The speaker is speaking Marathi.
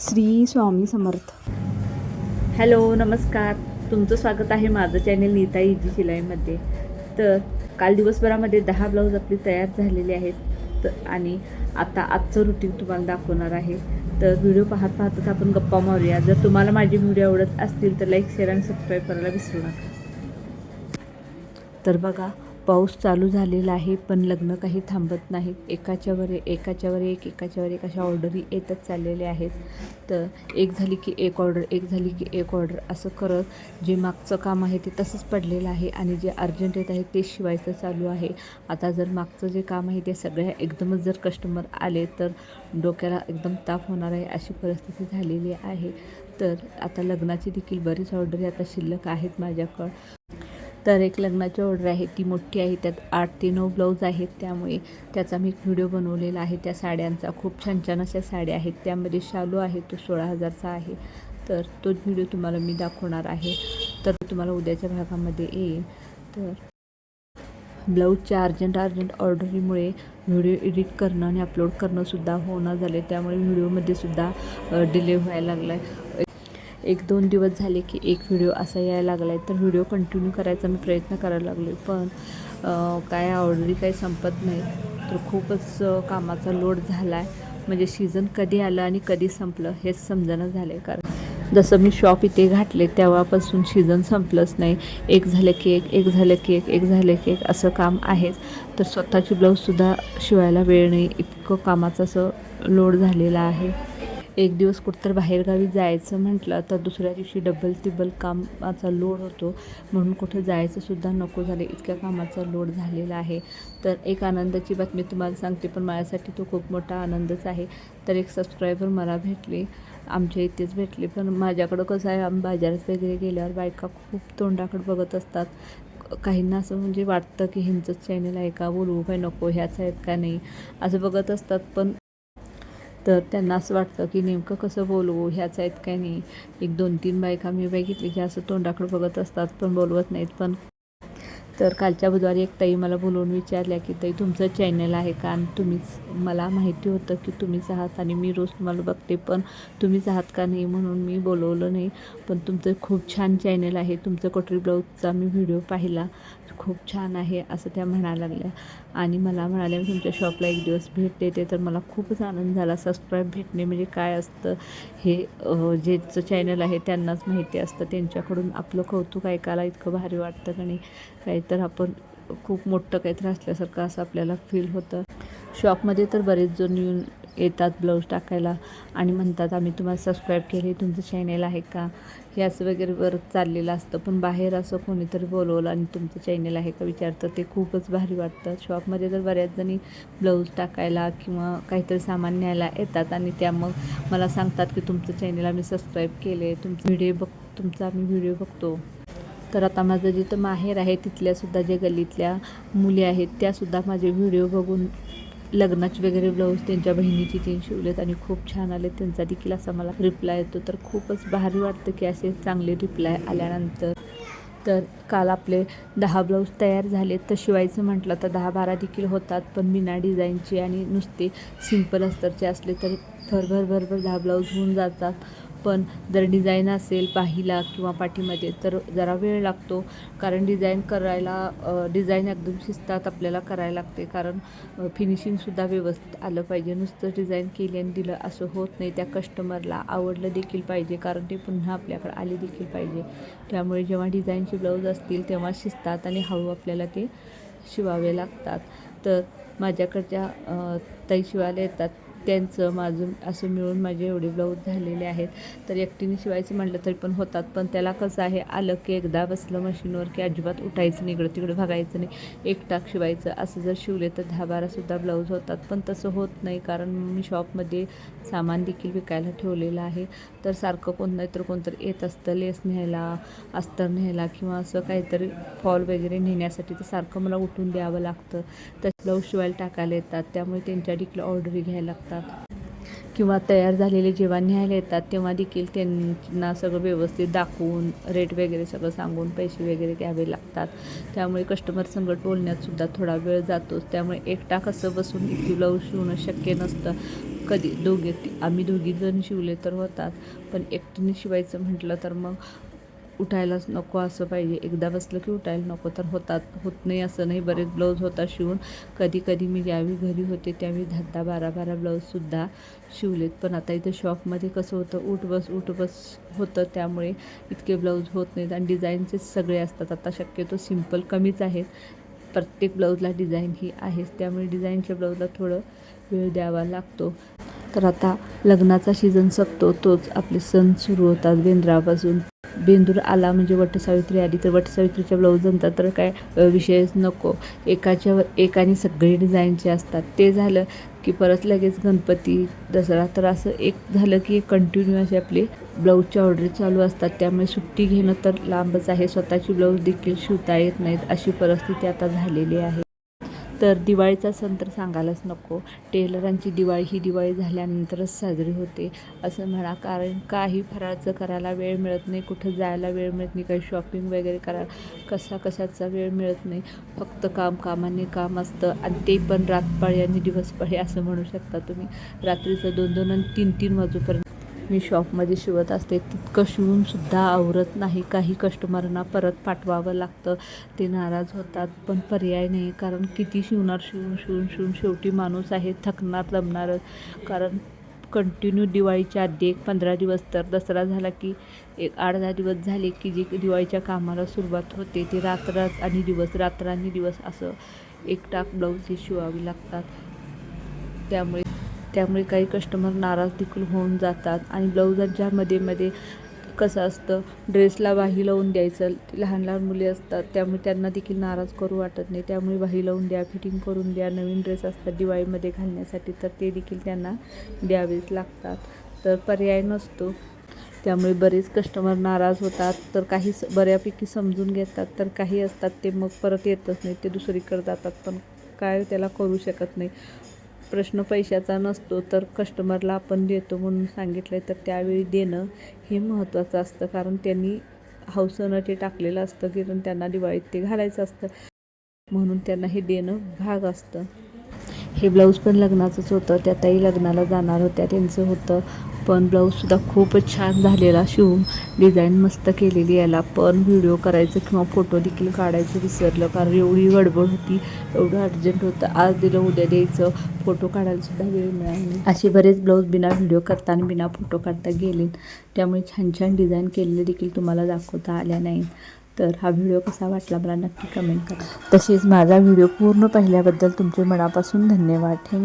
श्री स्वामी समर्थ. हॅलो नमस्कार. तुमचं स्वागत आहे माझं चॅनेल नीता इजी शिलाईमध्ये. तर काल दिवसभरामध्ये दहा ब्लाऊज आपली तयार झालेले आहेत. तर आणि आता आजचं रुटीन तुम्हाला दाखवणार आहे. तर व्हिडिओ पाहत पाहतच आपण गप्पा मारूया. जर तुम्हाला माझे व्हिडिओ आवडत असतील तर लाईक शेअर आणि सबस्क्राईब करायला विसरू नका. तर बघा पाऊस चालू झालेला आहे पण लग्न काही थांबत नाहीत. एकाच्यावर एकाच्यावर एक एकाच्यावर एक अशा ऑर्डरी येतच चाललेल्या आहेत. तर एक झाली की एक ऑर्डर एक झाली की एक ऑर्डर असं करत जे मागचं काम आहे ते तसंच पडलेलं आहे आणि जे अर्जंट येत आहे ते शिवायचं चालू आहे. आता जर मागचं जे काम आहे ते सगळ्या एकदमच जर कस्टमर आले तर डोक्याला एकदम ताप होणार आहे अशी परिस्थिती झालेली आहे. तर आता लग्नाची देखील बरीच ऑर्डरी आता शिल्लक आहेत माझ्याकडं. तर एक लग्नाची ऑर्डर आहे ती मोठी आहे त्यात आठ ते नऊ ब्लाऊज आहेत त्यामुळे त्याचा मी एक व्हिडिओ बनवलेला आहे. त्या साड्यांचा खूप छान छान अशा साड्या आहेत. त्यामध्ये शालू आहे तो सोळा हजारचा आहे. तर तोच व्हिडिओ तुम्हाला मी दाखवणार आहे. तर तुम्हाला उद्याच्या भागामध्ये येईल तर ब्लाऊजच्या अर्जंट अर्जंट ऑर्डरीमुळे व्हिडिओ एडिट करणं आणि अपलोड करणंसुद्धा होणं झाले त्यामुळे व्हिडिओमध्ये सुद्धा डिले व्हायला लागला आहे एक दोन दिवस झाले की एक व्हिडिओ असा यायला लागला आहे तर व्हिडिओ कंटिन्यू करायचा मी प्रयत्न करायला लागलो पण काय ऑर्डरी काही संपत नाही. तर खूपच कामाचा लोड झाला आहे म्हणजे सीझन कधी आलं आणि कधी संपलं हेच समजणं झालं आहे कारण जसं मी शॉप इथे घातले तेव्हापासून सीझन संपलंच नाही. एक झालं की एक एक झालं की एक एक झालं की एक असं काम आहेच. तर स्वतःची ब्लाऊजसुद्धा शिवायला वेळ नाही. इतकं कामाचं असं लोड झालेला आहे. एक दिवस कुठंतर बाहेरगावी जायचं म्हटलं तर दुसऱ्या दिवशी डबल तिबल कामाचा लोड होतो. म्हणून कुठं जायचंसुद्धा नको झाले. इतक्या कामाचा लोड झालेला आहे. तर एक आनंदाची बातमी तुम्हाला सांगते पण माझ्यासाठी तो खूप मोठा आनंदच आहे. तर एक सबस्क्रायबर मला भेटले. आमच्या इथेच भेटले. पण माझ्याकडं कसं आहे आम्ही बाजारात वगैरे गेल्यावर बायका खूप तोंडाकडे बघत असतात. काहींना असं म्हणजे वाटतं की ह्यांचंच चॅनल आहे का? बोलवू काय नको? ह्याच आहेत का नाही? असं बघत असतात. पण तर त्यांना असं वाटतं की नेमकं कसं बोलवू? ह्याच आहेत काय नाही? एक दोन तीन बायका मी बघितली की असं तोंडाकडे बघत असतात पण बोलवत नाहीत. पण तर कालच्या बुधवारी एक ताई मला बोलवून विचारल्या की ताई तुमचं चॅनल आहे का? आणि तुम्हीच मला माहिती होतं की तुम्हीच आहात आणि मी रोज तुम्हाला बघते पण तुम्हीच आहात का नाही म्हणून मी बोलवलं नाही. पण तुमचं खूप छान चॅनल आहे. तुमचं कटोरी ब्लाऊजचा मी व्हिडिओ पाहिला. खूप छान आहे असं त्या म्हणायला लागल्या. आणि मला म्हणाले मी तुमच्या शॉपला एक दिवस भेट देते तर मला खूपच आनंद झाला. सबस्क्राईब भेटणे म्हणजे काय असतं? हे जेचं चॅनल आहे त्यांनाच माहिती असतं. त्यांच्याकडून आपलं कौतुक ऐकायला इतकं भारी वाटतं का नाही काही तर आपण खूप मोठं काहीतरी असल्यासारखं असं आपल्याला फील होतं. शॉपमध्ये तर बरेच जण येऊन येतात ब्लाऊज टाकायला आणि म्हणतात आम्ही तुम्हाला सबस्क्राईब केले तुमचं चॅनेल आहे का? हे असं वगैरे बरं चाललेलं असतं. पण बाहेर असं कोणीतरी बोलवलं आणि तुमचं चॅनेल आहे का विचारतं ते खूपच भारी वाटतं. शॉपमध्ये तर बऱ्याच जणी ब्लाऊज टाकायला किंवा काहीतरी सामान न्यायला येतात आणि त्या मग मला सांगतात की तुमचं चॅनेल आम्ही सबस्क्राईब केले तुमचे व्हिडिओ बघ तुमचा आम्ही व्हिडिओ बघतो. तर आता माझं जिथं माहेर आहे तिथल्यासुद्धा जे गल्लीतल्या मुली आहेत त्यासुद्धा माझे व्हिडिओ बघून लग्नाचे वगैरे ब्लाऊज त्यांच्या बहिणीची तीन शिवलेत आणि खूप छान आले त्यांचा देखील असा मला रिप्लाय येतो. तर खूपच भारी वाटतं की असे चांगले रिप्लाय आल्यानंतर. तर काल आपले दहा ब्लाऊज तयार झाले तर शिवायचं म्हटलं तर दहा बारा देखील होतात पण बिना डिझाईनचे आणि नुसते सिंपल अस्तरचे असले तर भरभर भरभर दहा ब्लाऊज होऊन जातात. पण जर डिझाईन असेल पाहिला किंवा पाठीमध्ये तर जरा वेळ लागतो. कारण डिझाईन करायला डिझाईन एकदम शिस्तात आपल्याला करायला लागते. कारण फिनिशिंगसुद्धा व्यवस्थित आलं पाहिजे. नुसतं डिझाईन केली आणि दिलं असं होत नाही. त्या कस्टमरला आवडलं देखील पाहिजे. कारण ते पुन्हा आपल्याकडे आले देखील पाहिजे. त्यामुळे जेव्हा डिझाईनचे ब्लाऊज असतील तेव्हा शिस्तात आणि हळू आपल्याला ते शिवावे लागतात. तर माझ्याकडच्या ताई शिवायला येतात. त्यांचं माझं असं मिळून माझे एवढे ब्लाऊज झालेले आहेत. तर एकटीने शिवायचं म्हटलं तरी पण होतात. पण त्याला कसं आहे आलं की एकदा बसलं मशीनवर की अजिबात उठायचं नाही इकडं तिकडं बघायचं नाही. एकटाक शिवायचं असं जर शिवले तर दहा बारासुद्धा ब्लाऊज होतात. पण तसं होत नाही कारण मी शॉपमध्ये सामान देखील विकायला ठेवलेलं आहे. तर सारखं कोण नाही तर कोणतरी येत असतं लेस न्यायला अस्तर न्यायला किंवा असं काहीतरी फॉल वगैरे नेण्यासाठी तर सारखं मला उठून द्यावं लागतं. तर ब्लाऊज शिवायला टाकायला येतात. त्यामुळे त्यांच्या देखील ऑर्डरी घ्यायला लागतात किंवा तयार झालेले जेव्हा न्यायला येतात तेव्हा देखील त्यांना सगळं व्यवस्थित दाखवून रेट वगैरे सगळं सांगून पैसे वगैरे घ्यावे लागतात. त्यामुळे कस्टमर संगत बोलण्यातसुद्धा थोडा वेळ जातोच. त्यामुळे एकटा कसं बसून इतकी ब्लाऊज शिवणं शक्य नसतं. कधी दोघे आम्ही दोघी जण शिवले तर होतात. पण एकटीने शिवायचं म्हटलं तर मग उठायलाच नको असं पाहिजे. एकदा बसलं की उठायला नको. तर होतात होत नाही असं नाही. बरेच ब्लाऊज होतात शिवून. कधी कधी मी ज्यावेळी घरी होते त्यावेळी दहा दहा बारा बारा ब्लाऊजसुद्धा शिवलेत. पण आता इथं शॉपमध्ये कसं होतं उठ बस उठ बस होतं. त्यामुळे इतके ब्लाऊज होत नाहीत. आणि डिझाईनचेच सगळे असतात. आता शक्यतो सिंपल कमीच आहेत. प्रत्येक ब्लाऊजला डिझाईन ही आहेच त्यामुळे डिझाईनच्या ब्लाऊजला थोडं वेळ द्यावा लागतो. तर आता लग्नाचा सीझन संपतो. तोच आपले सण सुरू होतात. बेंद्रापासून बेंदूर आला म्हणजे वटसावित्री आली तर वटसावित्रीच्या ब्लाऊज नंतर तर काय विषयच नको. एकाच्यावर एकाने सगळे डिझाईनचे असतात ते झालं की परत लगेच गणपती दसरा. तर असं एक झालं की कंटिन्यू असे आपले ब्लाऊजच्या ऑर्डरी चालू असतात. त्यामुळे सुट्टी घेणं तर लांबच आहे. स्वतःची ब्लाऊज देखील शिवता येत नाहीत. अशी परिस्थिती आता झालेली आहे. तर दिवाळीचा सण तर सांगायलाच नको. टेलरांची दिवाळी ही दिवाळी झाल्यानंतरच साजरी होते. असं म्हणा कारण काही फराळाचं करायला वेळ मिळत नाही. कुठं जायला वेळ मिळत नाही. काही शॉपिंग वगैरे करायला कसा कशाचा वेळ मिळत नाही. फक्त काम कामाने काम असतं. आणि ते पण रातपाळी आणि दिवसपाळी असं म्हणू शकता तुम्ही. रात्रीचं दोन दोन आणि तीन तीन वाजूपर्यंत मी शॉपमध्ये शिवत असते तितकं शिवूनसुद्धा आवरत नाही. काही कस्टमरना परत पाठवावं लागतं. ते नाराज होतात. पण पर्याय नाही. कारण किती शिवणार शिवून शिवून शिवून शेवटी माणूस आहे थकणार दमणारच कारण कंटिन्यू दिवाळीच्या आधी एक पंधरा दिवस तर दसरा झाला की एक आठ दहा दिवस झाले की जी दिवाळीच्या कामाला सुरुवात होते ती रात्र आणि दिवस रात्र आणि दिवस असं एक टाक ब्लाऊज ही शिवावी लागतात. त्यामुळे त्यामुळे काही कस्टमर नाराज देखील होऊन जातात. आणि ब्लाऊजांच्या मध्ये मध्ये कसं असतं ड्रेसला वाही लावून द्यायचं. लहान लहान मुले असतात त्यामुळे त्यांना देखील नाराज करू वाटत नाही. त्यामुळे वाही लावून द्या फिटिंग करून द्या नवीन ड्रेस असतात दिवाळीमध्ये घालण्यासाठी तर ते देखील त्यांना द्यावेच लागतात. तर पर्याय नसतो. त्यामुळे बरेच कस्टमर नाराज होतात. तर काही स बऱ्यापैकी समजून घेतात. तर काही असतात ते मग परत येतच नाही ते दुसरीकडे जातात. पण काय त्याला करू शकत नाही. प्रश्न पैशाचा नसतो तर कस्टमरला आपण देतो म्हणून सांगितलं आहे तर त्यावेळी देणं हे महत्त्वाचं असतं. कारण त्यांनी हौसनं ते टाकलेलं असतं की त्यांना दिवाळीत ते घालायचं असतं. म्हणून त्यांना हे देणं भाग असतं. हे ब्लाऊज पण लग्नाचंच होतं. त्या ताई लग्नाला जाणार होत्या. त्यांचं होतं पण ब्लाऊजसुद्धा खूपच छान झालेला. शिवून डिझाईन मस्त केलेली याला. पण व्हिडिओ करायचं किंवा फोटो देखील काढायचं विसरलं. कारण एवढी गडबड होती एवढं अर्जंट होतं. आज दिलं उद्या द्यायचं. फोटो काढायलासुद्धा वेळ मिळाला असे बरेच ब्लाऊज बिना व्हिडिओ करता आणि बिना फोटो काढता गेले. त्यामुळे छान छान डिझाईन केलेले देखील तुम्हाला दाखवता आल्या नाही तर हा व्हिडिओ कसा वाटला मला नक्की कमेंट करा. तसेच माझा व्हिडिओ पूर्ण पाहिल्याबद्दल तुमचे मनापासून धन्यवाद. थँक